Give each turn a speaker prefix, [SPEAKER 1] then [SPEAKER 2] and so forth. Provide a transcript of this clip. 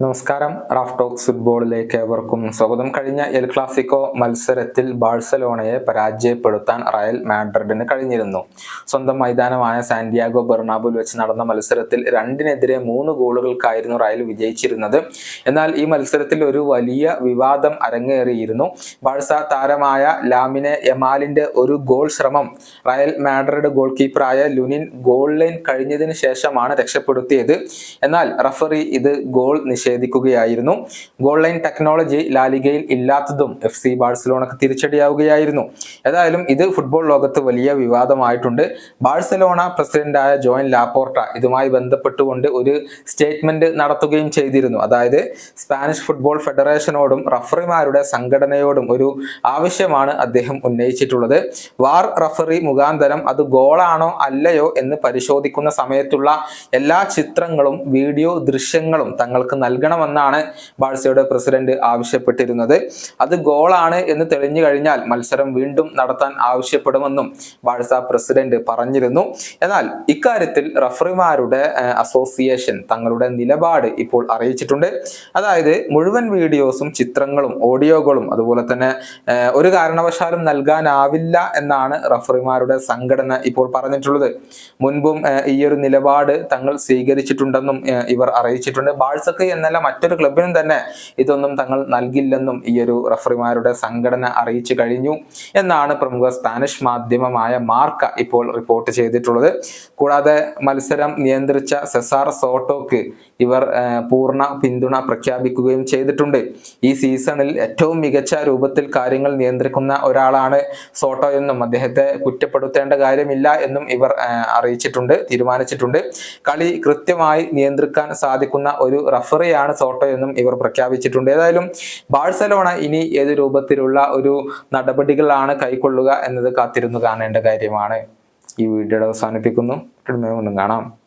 [SPEAKER 1] നമസ്കാരം. Raf talks ഫുട്ബോളിലേക്ക് ഏവർക്കും സ്വാഗതം. കഴിഞ്ഞ എൽ ക്ലാസിക്കോ മത്സരത്തിൽ ബാഴ്സലോണയെ പരാജയപ്പെടുത്താൻ റയൽ മാഡ്രിഡിന് കഴിഞ്ഞിരുന്നു. സ്വന്തം മൈതാനമായ സാന്റിയാഗോ ബെർണാബുൽ വെച്ച് നടന്ന മത്സരത്തിൽ രണ്ടിനെതിരെ മൂന്ന് ഗോളുകൾക്കായിരുന്നു റയൽ വിജയിച്ചിരുന്നത്. എന്നാൽ ഈ മത്സരത്തിൽ ഒരു വലിയ വിവാദം അരങ്ങേറിയിരുന്നു. ബാഴ്സ താരമായ ലാമിനെ യമാലിന്റെ ഒരു ഗോൾ ശ്രമം റയൽ മാഡ്രിഡ് ഗോൾ കീപ്പറായ ലുനിൻ ഗോൾ ലൈൻ കഴിഞ്ഞതിന് ശേഷമാണ് രക്ഷപ്പെടുത്തിയത്. എന്നാൽ റഫറി ഇത് ഗോൾ നിഷേധിക്കുകയായിരുന്നു. ഗോൾ ലൈൻ ടെക്നോളജി ലാലിഗയിൽ ഇല്ലാത്തതും എഫ് സി ബാഴ്സലോണക്ക് തിരിച്ചടിയാവുകയായിരുന്നു. ഏതായാലും ഇത് ഫുട്ബോൾ ലോകത്ത് വലിയ വിവാദമായിട്ടുണ്ട്. ബാഴ്സലോണ പ്രസിഡന്റായ ജോയിൻ ലാപോർട്ട ഇതുമായി ബന്ധപ്പെട്ടുകൊണ്ട് ഒരു സ്റ്റേറ്റ്മെന്റ് നടത്തുകയും ചെയ്തിരുന്നു. അതായത് സ്പാനിഷ് ഫുട്ബോൾ ഫെഡറേഷനോടും റഫറിമാരുടെ സംഘടനയോടും ഒരു ആവശ്യമാണ് അദ്ദേഹം ഉന്നയിച്ചിട്ടുള്ളത്. വാർ റഫറി മുഖാന്തരം അത് ഗോളാണോ അല്ലയോ എന്ന് പരിശോധിക്കുന്ന സമയത്തുള്ള എല്ലാ ചിത്രങ്ങളും വീഡിയോ ദൃശ്യങ്ങളും തങ്ങൾക്ക് നൽകണമെന്നാണ് ബാഴ്സയുടെ പ്രസിഡന്റ് ആവശ്യപ്പെട്ടിരുന്നത്. അത് ഗോളാണ് എന്ന് തെളിഞ്ഞു കഴിഞ്ഞാൽ മത്സരം വീണ്ടും നടത്താൻ ആവശ്യപ്പെടുമെന്നും ബാഴ്സ പ്രസിഡന്റ് പറഞ്ഞിരുന്നു. എന്നാൽ ഇക്കാര്യത്തിൽ റഫറിമാരുടെ അസോസിയേഷൻ തങ്ങളുടെ നിലപാട് ഇപ്പോൾ അറിയിച്ചിട്ടുണ്ട്. അതായത് മുഴുവൻ വീഡിയോസും ചിത്രങ്ങളും ഓഡിയോകളും അതുപോലെ തന്നെ ഒരു കാരണവശാലും നൽകാനാവില്ല എന്നാണ് റഫറിമാരുടെ സംഘടന ഇപ്പോൾ പറഞ്ഞിട്ടുള്ളത്. മുൻപും ഈ ഒരു നിലപാട് തങ്ങൾ സ്വീകരിച്ചിട്ടുണ്ടെന്നും ഇവർ അറിയിച്ചിട്ടുണ്ട്. ബാഴ്സക്ക് എന്നല്ല മറ്റൊരു ക്ലബിനും തന്നെ ഇതൊന്നും തങ്ങൾ നൽകില്ലെന്നും ഈ ഒരു റഫറിമാരുടെ സംഘടന അറിയിച്ചു കഴിഞ്ഞു. എന്നാണ് പ്രമുഖ സ്പാനിഷ് മാധ്യമമായ മാർക്ക ഇപ്പോൾ റിപ്പോർട്ട് ചെയ്തിട്ടുള്ളത്. കൂടാതെ മത്സരം നിയന്ത്രിച്ച സെസാർ സോട്ടോക്ക് ഇവർ പൂർണ പിന്തുണ പ്രഖ്യാപിക്കുകയും ചെയ്തിട്ടുണ്ട്. ഈ സീസണിൽ ഏറ്റവും മികച്ച രൂപത്തിൽ കാര്യങ്ങൾ നിയന്ത്രിക്കുന്ന ഒരാളാണ് സോട്ടോ എന്നും അദ്ദേഹത്തെ കുറ്റപ്പെടുത്തേണ്ട കാര്യമില്ല എന്നും ഇവർ അറിയിച്ചിട്ടുണ്ട് തീരുമാനിച്ചിട്ടുണ്ട്. കളി കൃത്യമായി നിയന്ത്രിക്കാൻ സാധിക്കുന്ന ഒരു റഫറിയാണ് സോട്ടോ എന്നും ഇവർ പ്രഖ്യാപിച്ചിട്ടുണ്ട്. ഏതായാലും ബാഴ്സലോണ ഇനി ഏത് രൂപത്തിലുള്ള ഒരു നടപടികളാണ് കൈക്കൊള്ളുക എന്നത് കാത്തിരുന്നു കാണേണ്ട കാര്യമാണ്. ഈ വീഡിയോയുടെ അവസാനിപ്പിക്കുന്നു. കാണാം.